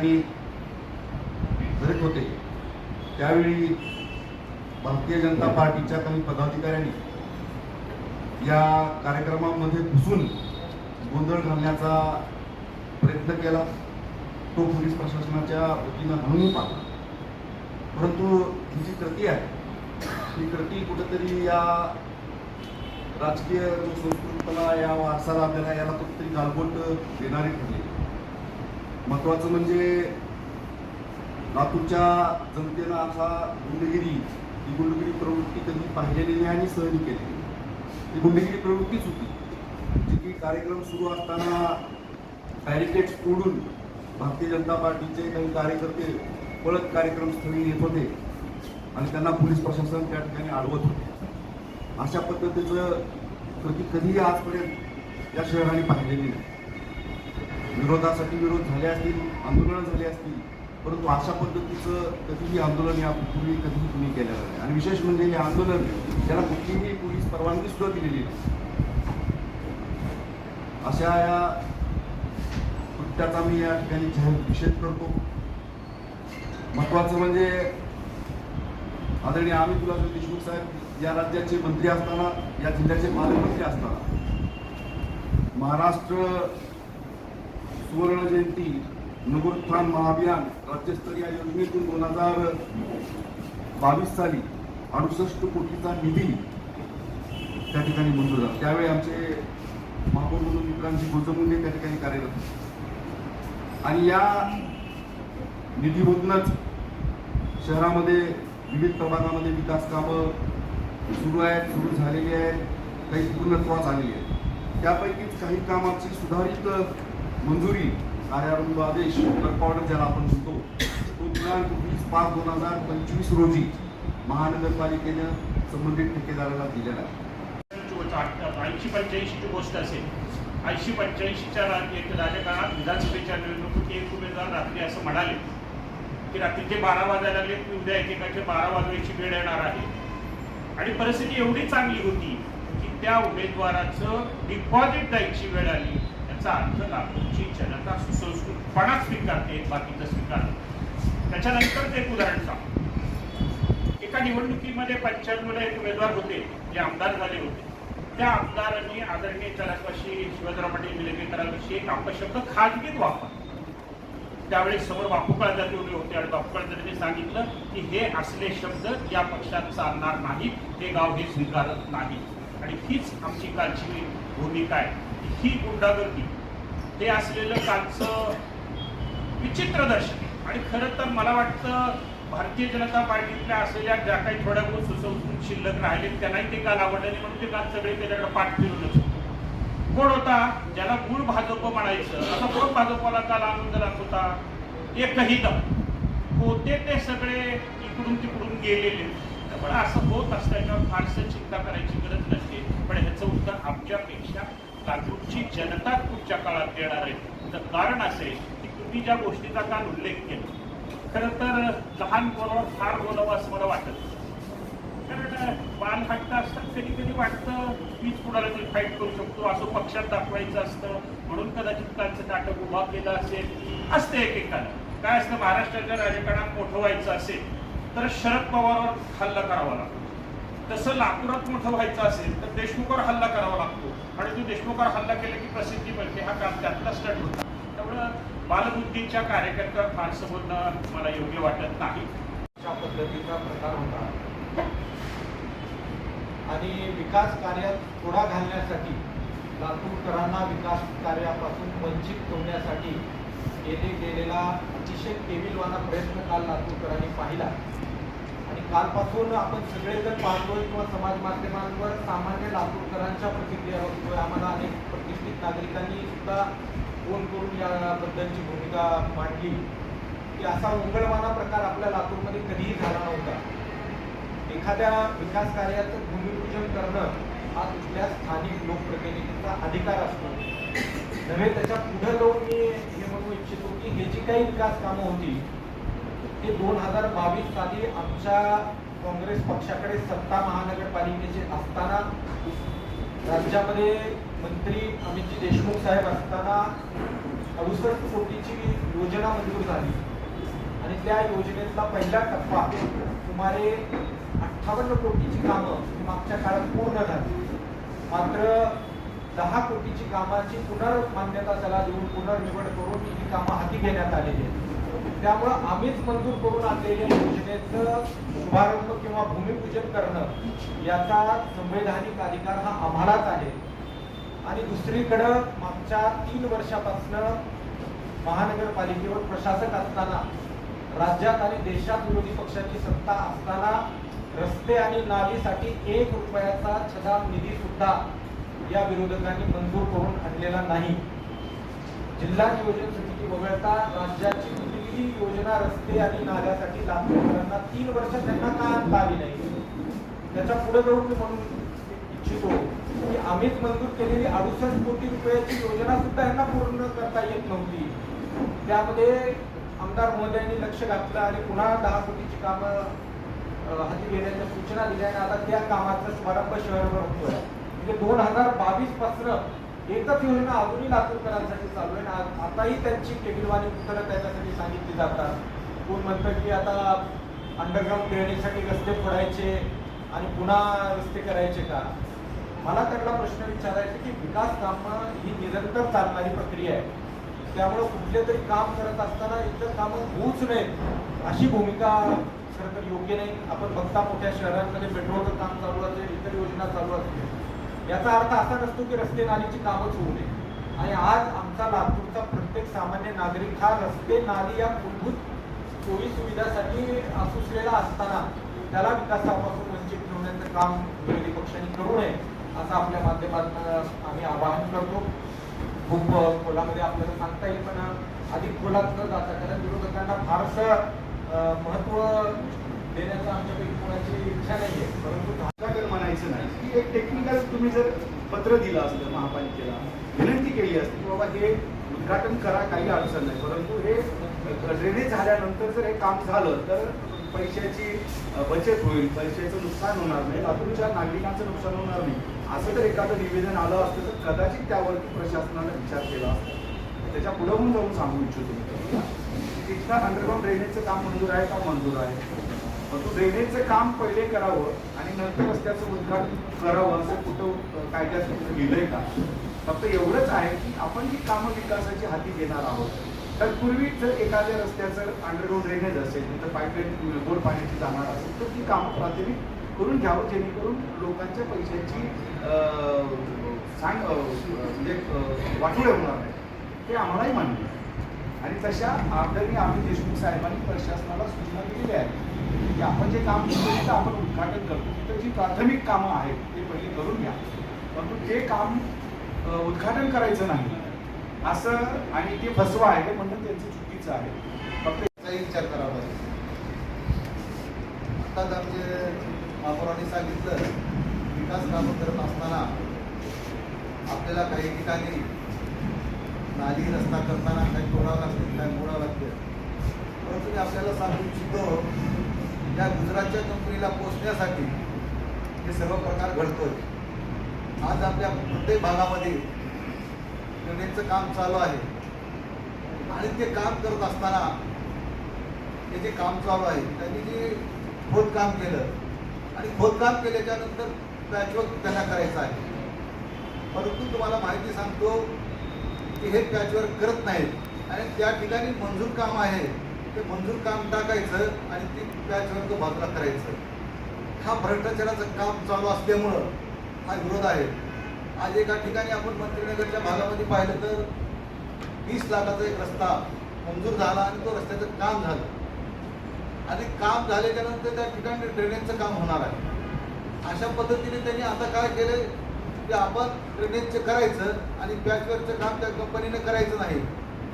ठिकाणी फिरत होते. त्यावेळी भारतीय जनता पार्टीच्या काही पदाधिकाऱ्यांनी या कार्यक्रमामध्ये घुसून गोंधळ घालण्याचा प्रयत्न केला. तो पोलीस प्रशासनाच्या वतीनं हाणून पाहिला. परंतु ही जी कृती आहे ही कृती कुठेतरी या राजकीय जो या वारसाला आपल्याला याला कुठेतरी गालबोट देणारी ठरली. महत्वाचं म्हणजे लातूरच्या जनतेनं असा गुंडगिरी ही गुंडगिरी प्रवृत्ती कधी पाहिलेली नाही आणि सहनी केलेली ही गुंडगिरी प्रवृत्तीच होती. जी की कार्यक्रम सुरू असताना बॅरिकेड्स तोडून भारतीय जनता पार्टीचे काही कार्यकर्ते पळत कार्यक्रम स्थळी येत होते आणि त्यांना पोलीस प्रशासन त्या ठिकाणी अडवत होते. अशा पद्धतीचं कृती कधीही आजपर्यंत या शहराने पाहिलेली नाही. विरोधासाठी विरोध झाले असतील आंदोलनं झाली असतील परंतु अशा पद्धतीचं कधीही आंदोलन यापूर्वी कधीही कुणी केलेलं नाही. आणि विशेष म्हणजे हे आंदोलन त्याला कुठलीही पोलीस परवानगी सुद्धा दिलेली नाही. अशा या कृत्याचा मी या ठिकाणी जाहीर निषेध करतो. महत्वाचं म्हणजे आदरणीय आम्ही तुला देशमुख साहेब या राज्याचे मंत्री असताना या जिल्ह्याचे पालकमंत्री असताना महाराष्ट्र सुवर्ण जयंती नगरोत्थान महाअभियान राज्यस्तरीय योजनेतून दोन हजार बावीस साली अडुसष्ट कोटीचा निधी त्या ठिकाणी मंजूर झाला. त्यावेळी आमचे महापौर म्हणून मित्रांची गोजमुंडे त्या ठिकाणी कार्यरत आणि या निधीमधूनच शहरामध्ये विविध प्रभागामध्ये विकास कामं सुरू आहेत सुरू झालेली आहेत काही पूर्णत्वास आलेली आहेत. त्यापैकीच काही कामाची सुधारित मंजुरी कार्यारंभ आदेश वर्क ऑर्डर ज्याला आपण म्हणतो तो दिनांक वीस पाच दोन हजार पंचवीस रोजी महानगरपालिकेनं संबंधित ठेकेदाराला दिलेला आहे. ऐंशी पंच्याऐंशीची गोष्ट असेल. ऐंशी पंच्याऐंशीच्या राजकारणात विधानसभेच्या निवडणुकीत एक उमेदवार रात्री असं म्हणाले की रात्रीचे बारा वाजायला लागले की उद्या एकेकाचे बारा वाजवायची वेळ येणार आहे. आणि परिस्थिती एवढी चांगली होती की त्या उमेदवाराचं डिपॉझिट द्यायची वेळ आली. याचा अर्थ लातूरची जनता सुसंस्कृतपणा स्वीकारते बाकीचं स्वीकारते. त्याच्यानंतर ते एक उदाहरण सांग एका निवडणुकीमध्ये पंच्याण्णवला एक उमेदवार होते जे आमदार झाले होते. त्या आमदारांनी आदरणीय चलापाशी शिवाजीराव पाटील निलंगेकरांविषयी एक अपशब्द खाजगीत वापर त्यावेळेस समोर बापू काळजात उभे होते आणि बापू काळजांनी सांगितलं की हे असले शब्द या पक्षात चालणार नाहीत हे गाव हे स्वीकारत नाही आणि हीच आमची कालची भूमिका आहे. ही गुंडागर्दी हे असलेलं कालचं विचित्र दर्शन. आणि खरं तर मला वाटतं भारतीय जनता पार्टीतल्या असलेल्या ज्या काही थोड्या बहुत सुसंस्कृत शिल्लक राहिले त्यांनाही ते काल आवडले नाही म्हणून ते काल सगळे त्याच्याकडे पाठ फिरूनच कोण होता? ज्याला मूळ भाजप म्हणायचं. असा कोण भाजपला काल आनंद दाखवता? एकही दम. होते ते सगळे इकडून तिकडून गेलेले. त्यामुळे असं होत असल्याच्यावर फारसं चिंता करायची गरज नसते. पण ह्याचं उत्तर आमच्यापेक्षा लातूरची जनता पुढच्या काळात देणार आहे. तर कारण असेल की तुम्ही ज्या गोष्टीचा काल उल्लेख केला खरं तर लहान बोलावं फार बोलावं असं मला वाटत नाही. कारण बाल हट्ट असतात कधी कधी वाटतं मीच कुणाला तरी फाईट करू शकतो असं पक्षात दाखवायचं असतं. म्हणून कदाचित त्यांचं नाटक उभा केलं असेल. असते एकेकाला. काय असतं महाराष्ट्राच्या राजकारणात मोठं व्हायचं असेल तर शरद पवारवर हल्ला करावा लागतो. तसं लाकूडात मोठं व्हायचं असेल तर देशमुखवर हल्ला करावा लागतो. आणि तो देशमुखवर हल्ला केला की प्रसिद्धी मिळते हा काम त्यातला स्टंट होता. त्यामुळं बालबुद्धीच्या कार्यकर्ता फारसं बोलणं मला योग्य वाटत नाही. अशा पद्धतीचा प्रकार होता. आणि विकास कार्यात थोडा घालण्यासाठी लातूरकरांना विकास कार्यापासून वंचित ठेवण्यासाठी केले गेलेला अतिशय केविलवाना प्रयत्न काल लातूरकरांनी पाहिला. कालपासून आपण सगळेजण पाहतोय किंवा समाज माध्यमांवर सामान्य लातूरकरांच्या प्रतिक्रिया बघतोय. आम्हाला अनेक प्रतिष्ठित नागरिकांनी सुद्धा फोन करून याबद्दलची भूमिका मांडली. की असा उंगळवाना प्रकार आपल्या लातूरमध्ये कधीही झाला नव्हता. एखाद्या विकास कार्याचं भूमिपूजन करणं हा तिथल्या स्थानिक लोकप्रतिनिधींचा अधिकार असतो. नव्हे त्याच्या पुढे जाऊन मी हे म्हणू इच्छितो की हे जी काही विकास कामं होती ते दोन हजार बावीस साली आमच्या काँग्रेस पक्षाकडे सत्ता महानगरपालिकेचे असताना राज्यामध्ये मंत्री अमितजी देशमुख साहेब असताना अडुसष्ट कोटीची योजना मंजूर झाली. आणि त्या योजनेतला पहिला टप्पा सुमारे अठ्ठावन्न कोटीची कामं मागच्या काळात पूर्ण झाली. मात्र दहा कोटीची कामाची पुनर्मान्यता त्याला देऊन पुनर्निवड करून ही कामं हाती घेण्यात आलेली आहेत. त्यामुळं आम्हीच मंजूर करून आणलेल्या योजनेचं शुभारंभ किंवा भूमिपूजन करणं याचा संवैधानिक अधिकार हा आम्हालाच आहे. आणि दुसरीकडं मागच्या तीन वर्षापासून महानगरपालिकेवर प्रशासक असताना राज्यात आणि देशात विरोधी पक्षाची सत्ता असताना रस्ते आणि नालीसाठी एक रुपयाचा छदाम निधी सुद्धा या विरोधकांनी मंजूर करून आणलेला नाही. जिल्हा नियोजन समिती वगळता राज्याची जी योजना रस्ते आणि नाल्यासाठी लातूरकरांना तीन वर्ष त्यांना का आणता आली नाही. त्याच्या पुढे जाऊन मी म्हणून इच्छितो की आम्हीच मंजूर केलेली अडुसष्ट कोटी रुपयाची योजना सुद्धा यांना पूर्ण करता येत नव्हती. त्यामध्ये आमदार महोदयांनी लक्ष घातलं आणि पुन्हा दहा कोटीची कामं हाती घेण्याच्या सूचना दिल्या आणि आता त्या कामाचा शुभारंभ शहरभर होतोय. म्हणजे दोन हजार बावीसपासून एकच योजना अजूनही लातूरकरांसाठी चालू आहे. ना आताही त्यांची केविलवाणी उत्तरं त्याच्यासाठी सांगितली जातात. कोण म्हणतं की आता अंडरग्राऊंड ड्रेनेजसाठी रस्ते फोडायचे आणि पुन्हा रस्ते करायचे का? मला त्यांना प्रश्न विचारायचे की विकास कामं ही निरंतर चालणारी प्रक्रिया आहे. त्यामुळे कुठले तरी काम करत असताना इतर कामं होऊच नयेत अशी भूमिका खरं तर योग्य नाही. आपण बघता मोठ्या शहरांमध्ये मेट्रोचं काम चालू असेल इतर योजना चालू असतील याचा अर्थ असा नसतो की रस्ते नालीची कामच होऊ नये. आणि आज आमचा लातूरचा प्रत्येक सामान्य नागरिक हा रस्ते नाली या मूलभूत सोयी सुविधासाठी असुसलेला असताना त्याला विकासापासून वंचित ठेवण्याचं काम विरोधी पक्षांनी करू नये असं आपल्या माध्यमातून आम्ही आवाहन करतो. खूप खोलामध्ये आपल्याला सांगता येईल पण अधिक खोलात न जाता कारण विरोधकांना फारसं महत्त्व देण्याचं आमच्यापैकी कोणाची इच्छा नाही आहे परंतु म्हणायचं नाही. की एक टेक्निकल तुम्ही जर पत्र दिलं असतं महापालिकेला विनंती केली असती की बाबा हे उद्घाटन करा काही अडचण नाही. परंतु हे ड्रेनेज झाल्यानंतर जर हे काम झालं तर पैशाची बचत होईल पैशाचं नुकसान होणार नाही लातूरच्या नागरिकांचं नुकसान होणार नाही. असं जर एखादं निवेदन आलं असतं तर कदाचित त्यावरती प्रशासनानं विचार केला असता. त्याच्या पुढं होऊन जाऊन सांगू इच्छितो मी. तिथनं अंडरग्राऊंड ड्रेनेजचं काम मंजूर आहे का मंजूर आहे? ड्रेनेजचं काम पहिले करावं आणि नंतर रस्त्याचं उद्घाटन करावं असं कुठं कायद्यात कुठं लिहिलंय का? फक्त एवढंच आहे की आपण जी कामं विकासाची हाती घेणार आहोत तर पूर्वी जर एखाद्या रस्त्याचं अंडरग्राऊंड ड्रेनेज असेल तर पाईपलाईन गोड पाण्याची जाणार असेल तर ती कामं प्राथमिक करून घ्यावं जेणेकरून लोकांच्या पैशाची सांग म्हणजे वाटोळे होणार नाही. ते आम्हालाही मान्य आणि तशा आमदारी आम्ही देशमुख साहेबांनी प्रशासनाला सूचना दिलेल्या आहेत. की आपण जे काम करतो आपण उद्घाटन करतो तिथं जी प्राथमिक कामं आहेत ते पहिले करून घ्या. परंतु ते काम उद्घाटन करायचं नाही. असं आणि ते फसवा आहे हे म्हणणं त्यांचं चुकीचं आहे. फक्त याचा विचार करावा लागेल. आताच आमचे महापौरांनी सांगितलं विकास कामं करत असताना आपल्याला काही ठिकाणी नाली रस्ता करताना काही तोडावं लागते काही मोडावं लागते. परंतु मी आपल्याला सांगू इच्छितो त्या गुजरातच्या कंपनीला पोचण्यासाठी हे सर्व प्रकार घडतोय. आज आपल्या प्रत्येक भागामध्ये ट्रेनचं काम चालू आहे. आणि ते काम करत असताना हे जे काम चालू आहे त्यांनी जे खोदकाम केलं आणि खोदकाम केल्याच्यानंतर पॅचवर्क त्यांना करायचं आहे. परंतु तुम्हाला माहिती सांगतो की हे पॅचवर्क करत नाहीत. आणि त्या ठिकाणी मंजूर काम आहे. ते मंजूर काम टाकायचं आणि ते तो बाजूला करायचं. हा भ्रष्टाचाराचं काम चालू असल्यामुळं हा विरोध आहे. आज एका ठिकाणी आपण मंत्रीनगरच्या भागामध्ये पाहिलं तर वीस लाखाचा एक रस्ता मंजूर झाला आणि तो रस्त्याचं काम झालं. आणि काम झाल्याच्यानंतर त्या ठिकाणी ड्रेनेजचं काम होणार आहे. अशा पद्धतीने त्यांनी आता काय केलं की आपण ड्रेनेजचं करायचं आणि पॅचवरचं काम त्या कंपनीने करायचं नाही.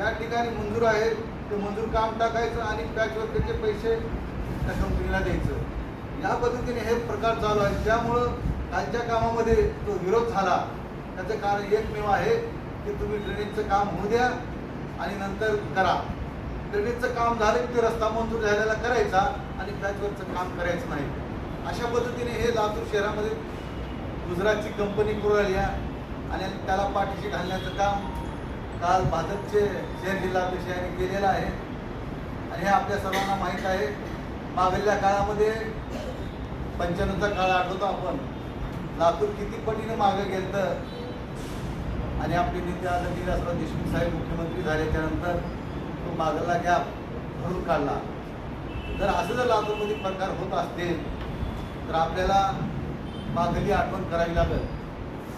या ठिकाणी मंजूर आहे. ते मंजूर काम टाकायचं आणि पॅचवर त्याचे पैसे त्या कंपनीला द्यायचं. या पद्धतीने हे प्रकार चालू आहे त्यामुळं त्यांच्या कामामध्ये जो विरोध झाला त्याचं कारण एकमेव आहे की तुम्ही ड्रेनेजचं काम होऊ द्या आणि नंतर करा. ड्रेनेजचं काम झालं की ते रस्ता मंजूर झालेला करायचा आणि पॅचवरचं काम करायचं नाही. अशा पद्धतीने हे लातूर शहरामध्ये गुजरातची कंपनी करू आणि त्याला पाठीशी घालण्याचं काम काल भाजपचे शहर जिल्हाध्यक्ष यांनी केलेलं आहे. आणि हे आपल्या सर्वांना माहीत आहे मागल्या काळामध्ये पंच्याण्णवचा काळ आठवतो आपण. लातूर किती पटीनं मागं गेलं आणि आपले नेते आता विलासराव देशमुख साहेब मुख्यमंत्री झाले त्यानंतर तो मागला गॅप भरून काढला. जर असं जर लातूरमध्ये प्रकार होत असतील तर आपल्याला मागली आठवण करावी लागेल.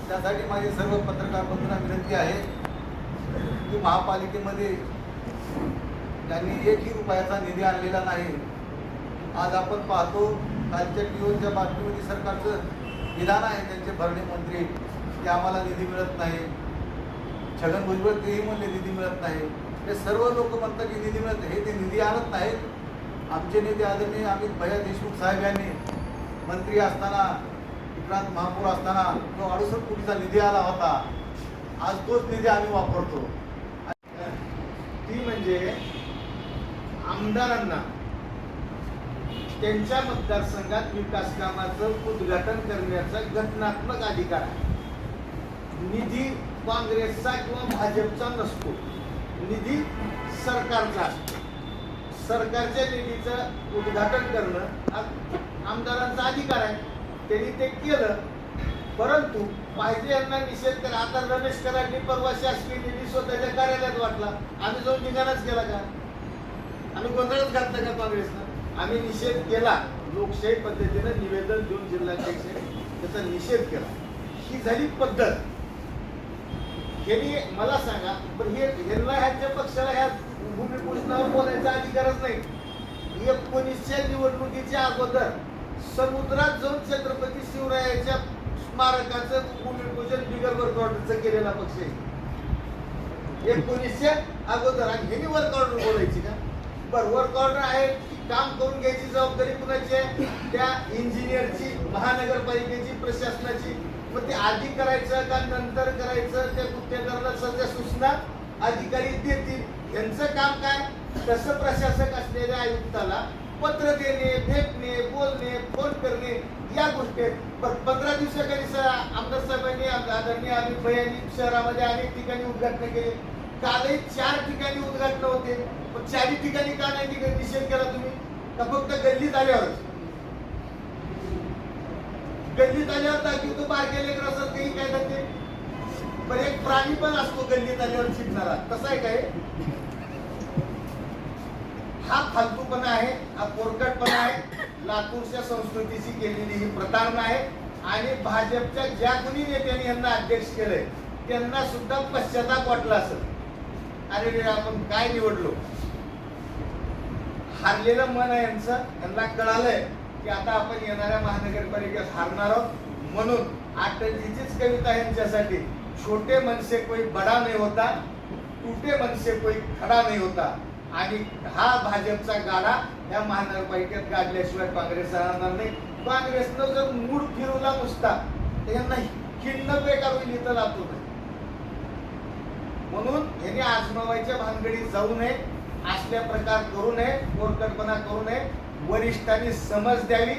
त्यासाठी माझी सर्व पत्रकार बंधूंना विनंती आहे की महापालिकेमध्ये त्यांनी एकही रुपयाचा निधी आणलेला नाही. आज आपण पाहतो कालच्या टीओच्या बातमीमध्ये सरकारचं विधान आहे त्यांचे भरणे मंत्री की आम्हाला निधी मिळत नाही. छगन भुजबळ तेही म्हणले निधी मिळत नाही. हे सर्व लोक म्हणतात की निधी मिळत हे ते निधी आणत नाहीत. आमचे नेते आदरणीय अमित भैया देशमुख साहेब यांनी मंत्री असताना विक्रांत महापौर असताना जो अडुसष्ट कोटीचा निधी आला होता. आज तोच निधी आम्ही वापरतो. ती म्हणजे आमदारांना त्यांच्या मतदारसंघात विकास कामाचं उद्घाटन करण्याचा घटनात्मक अधिकार आहे. निधी काँग्रेसचा किंवा भाजपचा नसतो. निधी सरकारचा असतो. सरकारच्या निधीचं उद्घाटन करणं हा आमदारांचा अधिकार आहे. त्यांनी ते केलं. परंतु पाहिजे यांना निषेध केला. आता रमेश कराडनी परवा शासकीय निधी स्वतःच्या कार्यालयात वाटला. आम्ही जाऊन निघालाच केला का? आम्ही गोंधळच घातला का काँग्रेसनं? आम्ही निषेध केला. लोकशाही पद्धतीनं निवेदन देऊन जिल्हाध्यक्ष त्याचा निषेध केला. ही झाली पद्धत. यांनी मला सांगा पण हे यांना ह्यांच्या पक्षाला ह्या भूमिपूजनावर बोलायचा अधिकारच नाही. एकोणीसच्या निवडणुकीच्या अगोदर समुद्रात जाऊन छत्रपती शिवरायाच्या स्मारकाचं भूमिपूजन बिगर वर्क ऑर्डरचं केलेला पक्ष आहे. एकोणीसशे अगोदर आणि ह्यानी वर्क ऑर्डर बोलायची का? बर वर्क ऑर्डर आहे की काम करून घ्यायची जबाबदारी कुणाची आहे? त्या इंजिनियरची महानगरपालिकेची प्रशासनाची. मग ते आधी करायचं का नंतर करायचं? त्या गुत्तेदाराला सध्या सूचना अधिकारी देतील. यांचं काम काय? तसं प्रशासक असलेल्या आयुक्ताला पत्र देणे भेटणे बोलणे फोन करणे या गोष्टी आहेत. पण पंधरा दिवसाखाली सर आमदार साहेबांनी आदरणीय अमित भैयांनी शहरामध्ये अनेक ठिकाणी उद्घाटन केले. कालही चार ठिकाणी उद्घाटन होते. पण चारही ठिकाणी का नाही ठिकाणी निषेध केला तुम्ही? का फक्त गल्लीत आल्यावरच गल्लीत आल्यावर दाखवतो बारक्या असत काही काय करते पण एक प्राणी पण असतो गल्लीत आल्यावर शिकणारा कसा आहे. काय हा फालतूपणा आहे हा पोरकटपणा आहे. लातूरच्या संस्कृतीची केलेली ही प्रतारणा आहे. आणि भाजपच्या ज्या कुणी नेत्यांनी यांना अध्यक्ष केलंय त्यांना सुद्धा पश्चाताप वाटला असेल. अरे आपण काय निवडलो? हारलेलं मन आहे यांचं. यांना कळालंय की आता आपण येणाऱ्या महानगरपालिकेत हारणार आहोत. म्हणून अटलजीचीच कविता यांच्यासाठी छोटे मनसे कोई बडा नाही होता टूटे मनसे कोई खडा नाही होता. आणि हा भाजपचा गाडा या महानगरपालिकेत गाडल्याशिवाय काँग्रेस राहणार नाही. काँग्रेसनं जर मूड फिरवला नुसता तर यांना खिंड बेकार होईल इथं जातो नाही म्हणून यांनी आजमावायच्या भानगडीत जाऊ नये असल्या प्रकार करू नये कोरकटपणा करू नये. वरिष्ठांनी समज द्यावी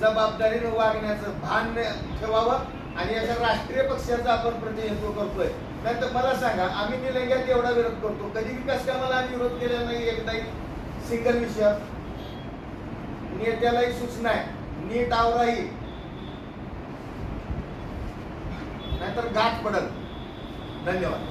जबाबदारीनं वागण्याचं भान ठेवावं. आणि याच्या राष्ट्रीय पक्षाचं आपण प्रतिनिधित्व करतोय. नाही तर मला सांगा आम्ही निलंग्यात एवढा विरोध करतो. कधी विकास कामाला आम्ही विरोध केला नाही एकदाही सिंगल विषय. नेत्यालाही सूचना आहे. नीट आवराही नाहीतर गाठ पडल. धन्यवाद.